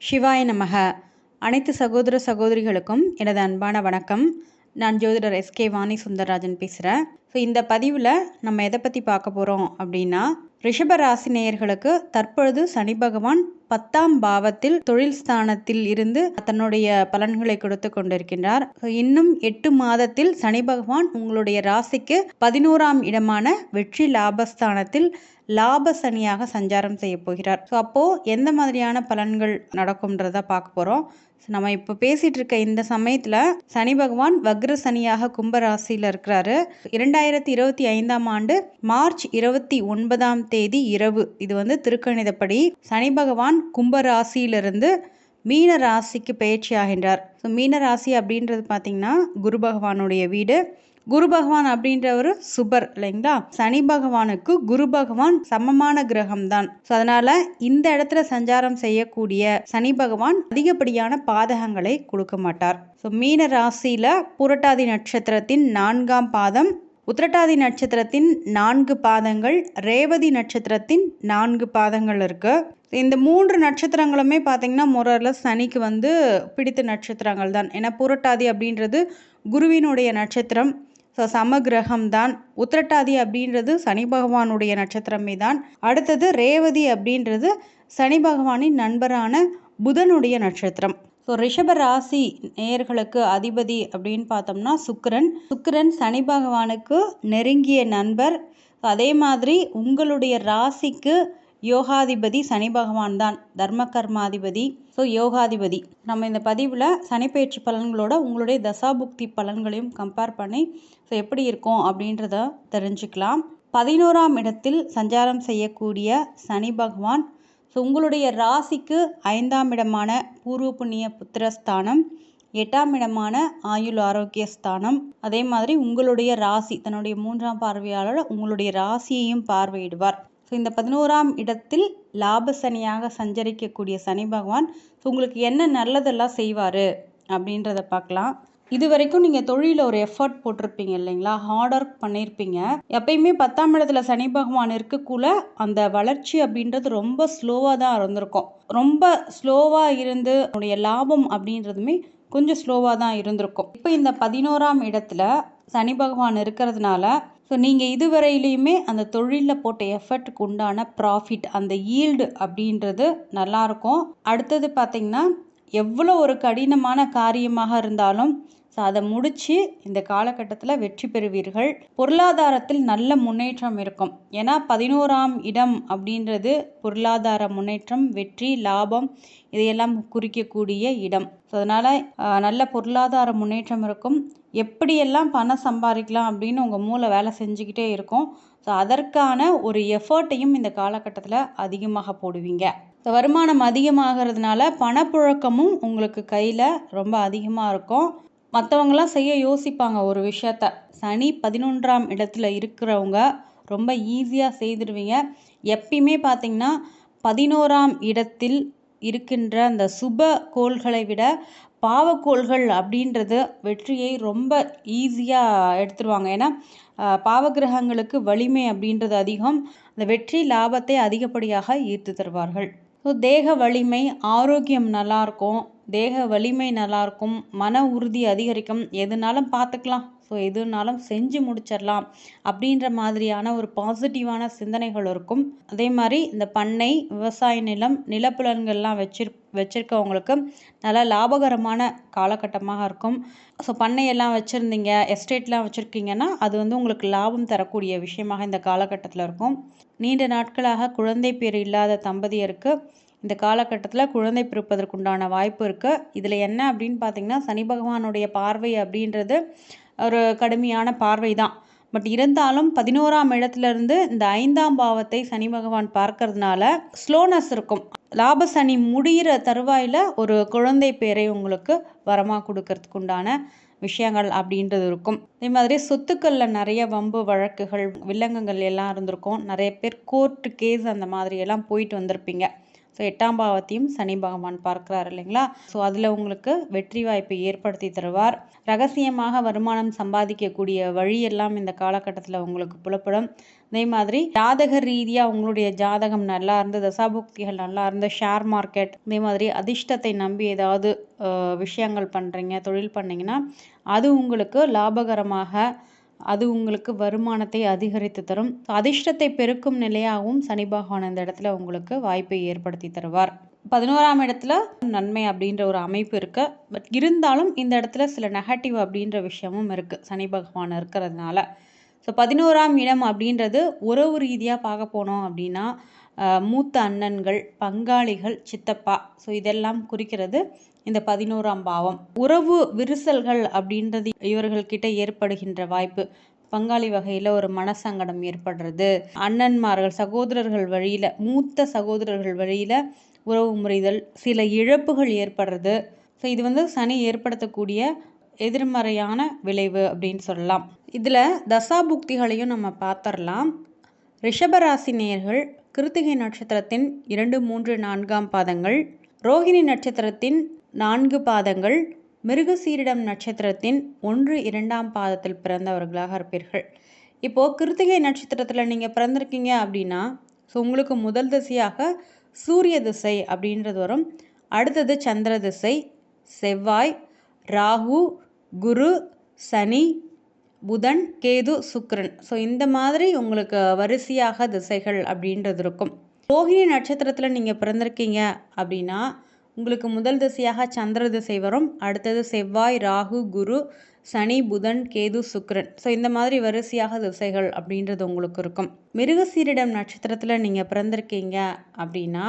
சிவாய நமக. அனைத்து சகோதர சகோதரிகளுக்கும் எனது அன்பான வணக்கம். நான் ஜோதிடர் எஸ்கே வாணி சுந்தரராஜன் பேசுகிறேன் ஸோ இந்த பதிவில் நம்ம எதை பற்றி பார்க்க போகிறோம் அப்படின்னா ரிஷப ராசிநேயர்களுக்கு தற்பொழுது சனி பகவான் பத்தாம் பாவத்தில் தொழில் ஸ்தானத்தில் இருந்து தன்னுடைய பலன்களை கொடுத்து கொண்டிருக்கின்றார். இன்னும் எட்டு மாதத்தில் சனி பகவான் உங்களுடைய ராசிக்கு பதினோராம் இடமான வெற்றி லாபஸ்தானத்தில் லாப சனியாக சஞ்சாரம் செய்ய போகிறார். ஸோ அப்போது எந்த மாதிரியான பலன்கள் நடக்கும்ன்றத பார்க்க போகிறோம் நம்ம இப்போ பேசிகிட்டு இருக்க இந்த சமயத்தில் சனி பகவான் வக்ர சனியாக கும்பராசியில் இருக்கிறாரு. இரண்டாயிரத்தி இருபத்தி ஐந்தாம் ஆண்டு மார்ச் இருபத்தி ஒன்பதாம் தேதி இரவு. இது வந்து திருக்கணிதப்படி சனி பகவான் கும்ப ராசியிலிருந்து மீன ராசிக்கு பயிற்சி ஆகின்றார். ஸோ மீன ராசி அப்படின்றது பார்த்திங்கன்னா குரு பகவானுடைய வீடு. குரு பகவான் அப்படின்றவர் சுபர் இல்லைங்களா? சனி பகவானுக்கு குரு பகவான் சமமான கிரகம் தான் ஸோ அதனால இந்த இடத்துல சஞ்சாரம் செய்யக்கூடிய சனி பகவான் அதிகப்படியான பாதகங்களை கொடுக்க மாட்டார். ஸோ மீன ராசியில புரட்டாதி நட்சத்திரத்தின் நான்காம் பாதம் உத்திரட்டாதி நட்சத்திரத்தின் நான்கு பாதங்கள் ரேவதி நட்சத்திரத்தின் நான்கு பாதங்கள் இருக்கு. இந்த மூன்று நட்சத்திரங்களுமே பார்த்தீங்கன்னா முறையில் சனிக்கு வந்து பிடித்த நட்சத்திரங்கள் தான் ஏன்னா புரட்டாதி அப்படின்றது குருவினுடைய நட்சத்திரம். ஸோ சமகிரகம் தான் உத்திரட்டாதி அப்படின்றது சனி பகவானுடைய நட்சத்திரமே தான் அடுத்தது ரேவதி அப்படின்றது சனி பகவானின் நண்பரான புதனுடைய நட்சத்திரம். ஸோ ரிஷப ராசி நேயர்களுக்கு அதிபதி அப்படின்னு பார்த்தோம்னா சுக்கரன். சுக்கரன் சனி பகவானுக்கு நெருங்கிய நண்பர். அதே மாதிரி உங்களுடைய ராசிக்கு யோகாதிபதி சனி பகவான் தான். தர்ம கர்மாதிபதி. ஸோ யோகாதிபதி. நம்ம இந்த பதிவில் சனிப்பயிற்சி பலன்களோட உங்களுடைய தசாபுக்தி பலன்களையும் கம்பேர் பண்ணி ஸோ எப்படி இருக்கும் அப்படின்றத தெரிஞ்சுக்கலாம். பதினோராம் இடத்தில் சஞ்சாரம் செய்யக்கூடிய சனி பகவான். ஸோ உங்களுடைய ராசிக்கு ஐந்தாம் இடமான பூர்வ புண்ணிய புத்திரஸ்தானம். எட்டாம் இடமான ஆயுள் ஆரோக்கிய ஸ்தானம். அதே மாதிரி உங்களுடைய ராசி தன்னுடைய மூன்றாம் பார்வையாளர் உங்களுடைய ராசியையும் பார்வையிடுவார். ஸோ இந்த பதினோராம் இடத்தில் லாப சனியாக சஞ்சரிக்கக்கூடிய சனி பகவான் ஸோ உங்களுக்கு என்ன நல்லதெல்லாம் செய்வார் அப்படின்றத பார்க்கலாம். இது வரைக்கும் நீங்கள் தொழிலில் ஒரு எஃபர்ட் போட்டிருப்பீங்க இல்லைங்களா? ஹார்ட் ஒர்க் பண்ணியிருப்பீங்க எப்பயுமே பத்தாம் இடத்துல சனி பகவான் இருக்கக்குள்ள அந்த வளர்ச்சி அப்படின்றது ரொம்ப ஸ்லோவாக தான் இருந்திருக்கும். ரொம்ப ஸ்லோவாக இருந்து உடைய லாபம் அப்படின்றதுமே கொஞ்சம் ஸ்லோவாக தான் இருந்திருக்கும். இப்போ இந்த பதினோராம் இடத்துல சனி பகவான் இருக்கிறதுனால ஸோ நீங்கள் இதுவரையிலையுமே அந்த தொழிலில் போட்ட எஃபர்ட்டுக்கு உண்டான ப்ராஃபிட் அந்த ஈல்டு அப்படின்றது நல்லாயிருக்கும் அடுத்தது பார்த்திங்கன்னா எவ்வளோ ஒரு கடினமான காரியமாக இருந்தாலும் ஸோ அதை முடித்து இந்த காலகட்டத்தில் வெற்றி பெறுவீர்கள். பொருளாதாரத்தில் நல்ல முன்னேற்றம் இருக்கும். ஏன்னா பதினோராம் இடம் அப்படின்றது பொருளாதார முன்னேற்றம் வெற்றி லாபம் இதையெல்லாம் குறிக்கக்கூடிய இடம். ஸோ அதனால் நல்ல பொருளாதார முன்னேற்றம் இருக்கும். எப்படியெல்லாம் பணம் சம்பாதிக்கலாம் அப்படின்னு உங்கள் மூளை வேலை செஞ்சுக்கிட்டே இருக்கும். ஸோ அதற்கான ஒரு எஃபர்ட்டையும் இந்த காலகட்டத்தில் அதிகமாக போடுவீங்க. வருமானம் அதிகமாகிறதுனால பணப்புழக்கமும் உங்களுக்கு கையில் ரொம்ப அதிகமாக இருக்கும். மற்றவங்களாம் செய்ய யோசிப்பாங்க ஒரு விஷயத்த. சனி பதினொன்றாம் இடத்துல இருக்கிறவங்க ரொம்ப ஈஸியாக செய்திருவீங்க. எப்பயுமே பார்த்தீங்கன்னா பதினோராம் இடத்தில் இருக்கின்ற அந்த சுப கோள்களை விட பாவக்கோள்கள் அப்படின்றது வெற்றியை ரொம்ப ஈஸியாக எடுத்துருவாங்க. ஏன்னா பாவகிரகங்களுக்கு வலிமை அப்படின்றது அதிகம். அந்த வெற்றி லாபத்தை அதிகப்படியாக ஈர்த்து தருவார்கள். ஸோ தேக வலிமை ஆரோக்கியம் நல்லாயிருக்கும் தேக வலிமை நல்லாயிருக்கும் மன உறுதி அதிகரிக்கும். எதுனாலும் பார்த்துக்கலாம் ஸோ எதுனாலும் செஞ்சு முடிச்சிடலாம் அப்படின்ற மாதிரியான ஒரு பாசிட்டிவான சிந்தனைகள் இருக்கும். அதே மாதிரி இந்த பண்ணை விவசாய நிலம் நிலப்புலன்கள்லாம் வச்சிரு வச்சுருக்கவங்களுக்கு நல்லா லாபகரமான காலகட்டமாக இருக்கும். ஸோ பண்ணையெல்லாம் வச்சுருந்தீங்க எஸ்டேட்லாம் வச்சுருக்கீங்கன்னா அது வந்து உங்களுக்கு லாபம் தரக்கூடிய விஷயமாக இந்த காலகட்டத்தில் இருக்கும். நீண்ட நாட்களாக குழந்தை பேர் இல்லாத தம்பதியருக்கு இந்த காலகட்டத்தில் குழந்தை பிறப்பதற்குண்டான வாய்ப்பு இருக்குது இதில் என்ன அப்படின்னு பார்த்தீங்கன்னா சனி பகவானுடைய பார்வை அப்படின்றது ஒரு கடுமையான பார்வை தான் பட் இருந்தாலும் பதினோராம் இடத்துலேருந்து இந்த ஐந்தாம் பாவத்தை சனி பகவான் பார்க்கறதுனால ஸ்லோனஸ் இருக்கும். லாப சனி முடிகிற தருவாயில் ஒரு குழந்தை பேரை உங்களுக்கு வரமாக கொடுக்கறதுக்கு உண்டான விஷயங்கள் அப்படின்றது இருக்கும். அதே மாதிரி சொத்துக்களில் நிறைய வம்பு வழக்குகள் வில்லங்கங்கள் எல்லாம் இருந்திருக்கும். நிறைய பேர் கோர்ட்டு கேஸ் அந்த மாதிரி எல்லாம் போயிட்டு வந்திருப்பீங்க. ஸோ எட்டாம் பாவத்தையும் சனி பகவான் பார்க்கிறார் இல்லைங்களா? ஸோ அதில் உங்களுக்கு வெற்றி வாய்ப்பை ஏற்படுத்தி தருவார். ரகசியமாக வருமானம் சம்பாதிக்கக்கூடிய வழியெல்லாம் இந்த காலகட்டத்தில் உங்களுக்கு புலப்படும். அதே மாதிரி ஜாதக ரீதியாக உங்களுடைய ஜாதகம் நல்லா இருந்து தசாபுக்திகள் நல்லா இருந்து ஷேர் மார்க்கெட் அதே மாதிரி அதிர்ஷ்டத்தை நம்பி ஏதாவது விஷயங்கள் பண்ணுறீங்க தொழில் பண்ணிங்கன்னா அது உங்களுக்கு லாபகரமாக அது உங்களுக்கு வருமானத்தை அதிகரித்து தரும். அதிர்ஷ்டத்தை பெருக்கும் நிலையாகவும் சனி பகவான் இந்த இடத்துல உங்களுக்கு வாய்ப்பை ஏற்படுத்தி தருவார். பதினோராம் இடத்துல நன்மை அப்படின்ற ஒரு அமைப்பு இருக்கு. பட் இருந்தாலும் இந்த இடத்துல சில நெகட்டிவ் அப்படின்ற விஷயமும் இருக்கு. சனி பகவான் இருக்கிறதுனால. ஸோ பதினோராம் இடம் அப்படின்றது உறவு ரீதியாக பார்க்க போனோம் அப்படின்னா மூத்த அண்ணன்கள் பங்காளிகள் சித்தப்பா. ஸோ இதெல்லாம் குறிக்கிறது. இந்த பதினோராம் பாவம். உறவு விரிசல்கள் அப்படின்றது இவர்கள்கிட்ட ஏற்படுகின்ற வாய்ப்பு. பங்காளி வகையில் ஒரு மனசங்கடம் ஏற்படுறது. அண்ணன்மார்கள் சகோதரர்கள் வழியில் மூத்த சகோதரர்கள் வழியில் உறவு முறைதல் சில இழப்புகள் ஏற்படுறது. ஸோ இது வந்து சனி ஏற்படுத்தக்கூடிய எதிர்மறையான விளைவு அப்படின்னு சொல்லலாம். இதில் தசாபுக்திகளையும் நம்ம பார்த்துடலாம் ரிஷபராசி நேர்கள் கிருத்திகை நட்சத்திரத்தின் இரண்டு மூன்று நான்காம் பாதங்கள் ரோஹிணி நட்சத்திரத்தின் நான்கு பாதங்கள் மிருகசீரிடம் நட்சத்திரத்தின் ஒன்று இரண்டாம் பாதத்தில் பிறந்தவர்களாக இருப்பீர்கள். இப்போது கிருத்திகை நட்சத்திரத்தில் நீங்கள் பிறந்திருக்கீங்க அப்படின்னா ஸோ உங்களுக்கு முதல் திசையாக சூரிய திசை அப்படின்றது வரும். அடுத்தது சந்திர திசை செவ்வாய் ராகு குரு சனி புதன் கேது சுக்ரன் ஸோ இந்த மாதிரி உங்களுக்கு வரிசையாக திசைகள் அப்படின்றது இருக்கும். ரோஹிணி நட்சத்திரத்தில் நீங்கள் பிறந்திருக்கீங்க அப்படின்னா உங்களுக்கு முதல் திசையாக சந்திர திசை வரும். அடுத்தது செவ்வாய் ராகு குரு சனி புதன் கேது சுக்ரன் ஸோ இந்த மாதிரி வரிசையாக திசைகள் அப்படின்றது உங்களுக்கு இருக்கும். மிருகசீரிடம் நட்சத்திரத்தில் நீங்கள் பிறந்திருக்கீங்க அப்படின்னா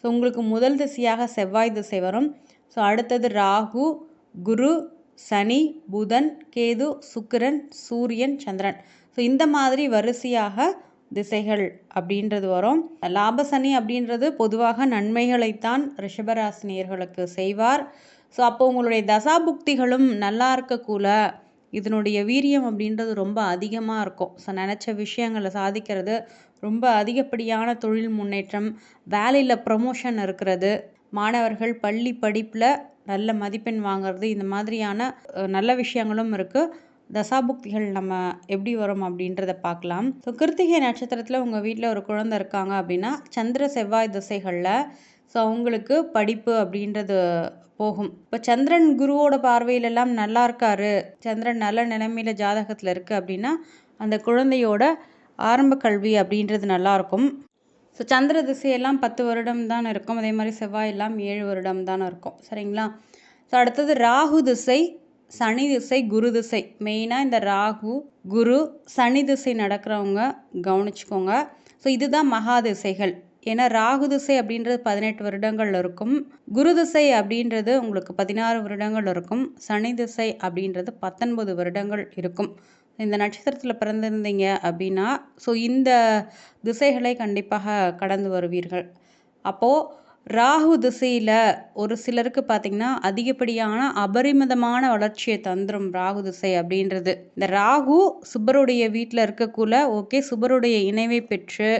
ஸோ உங்களுக்கு முதல் திசையாக செவ்வாய் திசை வரும். ஸோ அடுத்தது ராகு குரு சனி புதன் கேது சுக்கிரன் சூரியன் சந்திரன். ஸோ இந்த மாதிரி வரிசையாக திசைகள் அப்படின்றது வரும். லாபசனி அப்படின்றது பொதுவாக நன்மைகளைத்தான் ரிஷபராசினியர்களுக்கு செய்வார். ஸோ அப்போ உங்களுடைய தசா புக்திகளும் நல்லா இருக்கக்கூல. இதனுடைய வீரியம் அப்படின்றது ரொம்ப அதிகமாக இருக்கும். ஸோ நினச்ச விஷயங்களை சாதிக்கிறது ரொம்ப அதிகப்படியான தொழில் முன்னேற்றம் வேலையில் ப்ரமோஷன் இருக்கிறது. மாணவர்கள் பள்ளி படிப்பில் நல்ல மதிப்பெண் வாங்குறது இந்த மாதிரியான நல்ல விஷயங்களும் இருக்குது தசாபுக்திகள் நம்ம எப்படி வரும் அப்படின்றத பார்க்கலாம். ஸோ கிருத்திகை நட்சத்திரத்தில் உங்கள் வீட்டில் ஒரு குழந்தை இருக்காங்க அப்படின்னா சந்திர செவ்வாய் திசைகளில் ஸோ அவங்களுக்கு படிப்பு அப்படின்றது போகும். இப்போ சந்திரன் குருவோட பார்வையிலெல்லாம் நல்லா இருக்காரு சந்திரன் நல்ல நிலைமையில் ஜாதகத்தில் இருக்குது அப்படின்னா அந்த குழந்தையோட ஆரம்ப கல்வி அப்படின்றது நல்லாயிருக்கும் ஸோ சந்திர திசையெல்லாம் பத்து வருடம் தான் இருக்கும் அதே மாதிரி செவ்வாய் எல்லாம் ஏழு வருடம் தான் இருக்கும். சரிங்களா? ஸோ அடுத்தது ராகு திசை. சனி திசை குரு திசை மெயினாக இந்த ராகு குரு சனி திசை நடக்கிறவங்க கவனிச்சுக்கோங்க. ஸோ இதுதான் மகா திசைகள் ஏன்னா ராகு திசை அப்படின்றது பதினெட்டு வருடங்கள் இருக்கும். குரு திசை அப்படின்றது உங்களுக்கு பதினாறு வருடங்கள் இருக்கும். சனி திசை அப்படின்றது பத்தொன்பது வருடங்கள் இருக்கும். இந்த நட்சத்திரத்தில் பிறந்திருந்தீங்க அப்படின்னா ஸோ இந்த திசைகளை கண்டிப்பாக கடந்து வருவீர்கள். அப்போது ராகு திசையில் ஒரு சிலருக்கு பார்த்திங்கன்னா அதிகப்படியான அபரிமிதமான வளர்ச்சியை தந்துடும் ராகு திசை அப்படின்றது. இந்த ராகு சுபருடைய வீட்டில் இருக்கக்குள்ள ஓகே சுபருடைய இணைவை பெற்று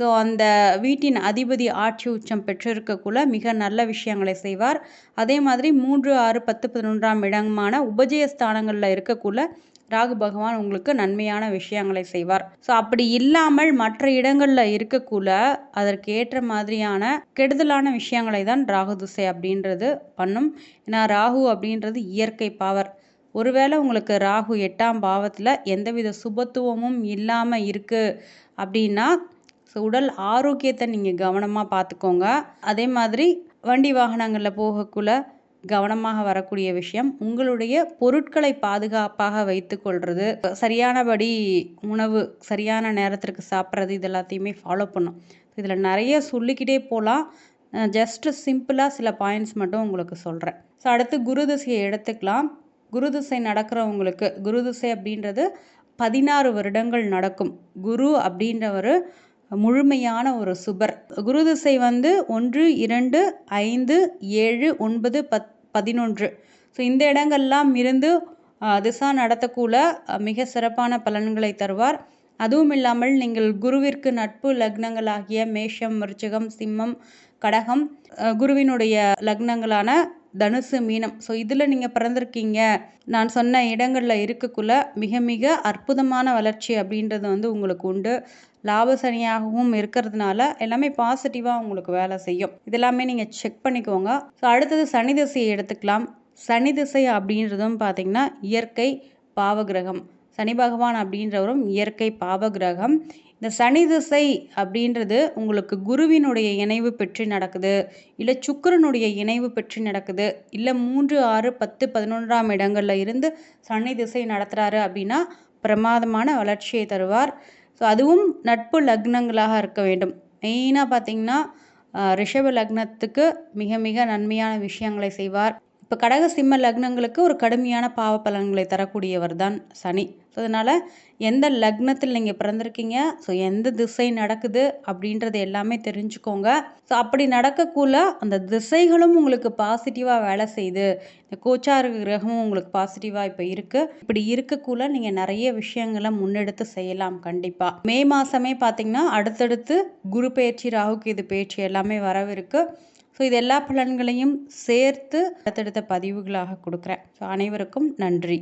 ஸோ அந்த வீட்டின் அதிபதி ஆட்சி உச்சம் பெற்றிருக்கக்குள்ள மிக நல்ல விஷயங்களை செய்வார். அதே மாதிரி மூன்று ஆறு பத்து பதினொன்றாம் இடமான உபஜய ஸ்தானங்களில் இருக்கக்குள்ள ராகு பகவான் உங்களுக்கு நன்மையான விஷயங்களை செய்வார். ஸோ அப்படி இல்லாமல் மற்ற இடங்களில் இருக்கக்குள்ள அதற்கு ஏற்ற மாதிரியான கெடுதலான விஷயங்களை தான் ராகு திசை அப்படின்றது பண்ணும். ஏன்னா ராகு அப்படின்றது இயற்கை பாவர் ஒருவேளை உங்களுக்கு ராகு எட்டாம் பாவத்தில் எந்தவித சுபத்துவமும் இல்லாமல் இருக்குது அப்படின்னா ஸோ உடல் ஆரோக்கியத்தை நீங்கள் கவனமாக பார்த்துக்கோங்க. அதே மாதிரி வண்டி வாகனங்களில் போகக்குள்ள கவனமாக வரக்கூடிய விஷயம். உங்களுடைய பொருட்களை பாதுகாப்பாக வைத்துக்கொள்வது சரியானபடி உணவு சரியான நேரத்திற்கு சாப்பிட்றது இது எல்லாத்தையுமே ஃபாலோ பண்ணும். இதில் நிறைய சொல்லிக்கிட்டே போகலாம் ஜஸ்ட்டு சிம்பிளாக சில பாயிண்ட்ஸ் மட்டும் உங்களுக்கு சொல்கிறேன் ஸோ அடுத்து குரு திசையை எடுத்துக்கலாம். குரு திசை நடக்கிறவங்களுக்கு குரு திசை அப்படின்றது பதினாறு வருடங்கள் நடக்கும். குரு அப்படின்றவர் முழுமையான ஒரு சுபர். குரு திசை வந்து ஒன்று இரண்டு ஐந்து ஏழு ஒன்பது பத் பதினொன்று. ஸோ இந்த இடங்கள்லாம் இருந்து திசா நடத்தக்கூட மிக சிறப்பான பலன்களை தருவார். அதுவும் இல்லாமல் நீங்கள் குருவிற்கு நட்பு லக்னங்களாகிய மேஷம் விருச்சிகம் சிம்மம் கடகம் குருவினுடைய லக்னங்களான தனுசு மீனம். ஸோ இதில் நீங்கள் பிறந்திருக்கீங்க. நான் சொன்ன இடங்களில் இருக்கக்குள்ள மிக மிக அற்புதமான வளர்ச்சி அப்படின்றது வந்து உங்களுக்கு உண்டு. லாபசனியாகவும் இருக்கிறதுனால எல்லாமே பாசிட்டிவாக உங்களுக்கு வேலை செய்யும். இதெல்லாமே நீங்கள் செக் பண்ணிக்கோங்க. ஸோ அடுத்தது சனி திசையை எடுத்துக்கலாம். சனி திசை அப்படின்றதும் பார்த்தீங்கன்னா இயற்கை பாவகிரகம். சனி பகவான் அப்படின்றவரும் இயற்கை பாவகிரகம். இந்த சனி திசை அப்படின்றது உங்களுக்கு குருவினுடைய இணைவு பெற்று நடக்குது. இல்லை சுக்கிரனுடைய இணைவு பெற்று நடக்குது. இல்லை மூன்று ஆறு பத்து பதினொன்றாம் இடங்களில் இருந்து சனி திசை நடத்துகிறாரு அப்படின்னா பிரமாதமான வளர்ச்சியை தருவார். ஸோ அதுவும் நட்பு லக்னங்களாக இருக்க வேண்டும். மெயினாக பார்த்தீங்கன்னா ரிஷப லக்னத்துக்கு மிக மிக நன்மையான விஷயங்களை செய்வார். இப்போ கடக சிம்ம லக்னங்களுக்கு ஒரு கடுமையான பாவ பலன்களை தரக்கூடியவர் தான் சனி. ஸோ அதனால் எந்த லக்னத்தில் நீங்கள் பிறந்திருக்கீங்க? ஸோ எந்த திசை நடக்குது அப்படின்றது எல்லாமே தெரிஞ்சுக்கோங்க. ஸோ அப்படி நடக்கக்குள்ள அந்த திசைகளும் உங்களுக்கு பாசிட்டிவாக வேலை செய்யுது. இந்த கோச்சார கிரகமும் உங்களுக்கு பாசிட்டிவாக இப்போ இருக்குது இப்படி இருக்கக்குள்ள நீங்கள் நிறைய விஷயங்களை முன்னெடுத்து செய்யலாம் கண்டிப்பாக மே மாதமே பார்த்தீங்கன்னா அடுத்தடுத்து குரு பயிற்சி ராகுக்கு இது பயிற்சி எல்லாமே வரவிருக்கு. ஸோ இது எல்லா பலன்களையும் சேர்த்து அடுத்தடுத்த பதிவுகளாக கொடுக்குறேன். ஸோ அனைவருக்கும் நன்றி.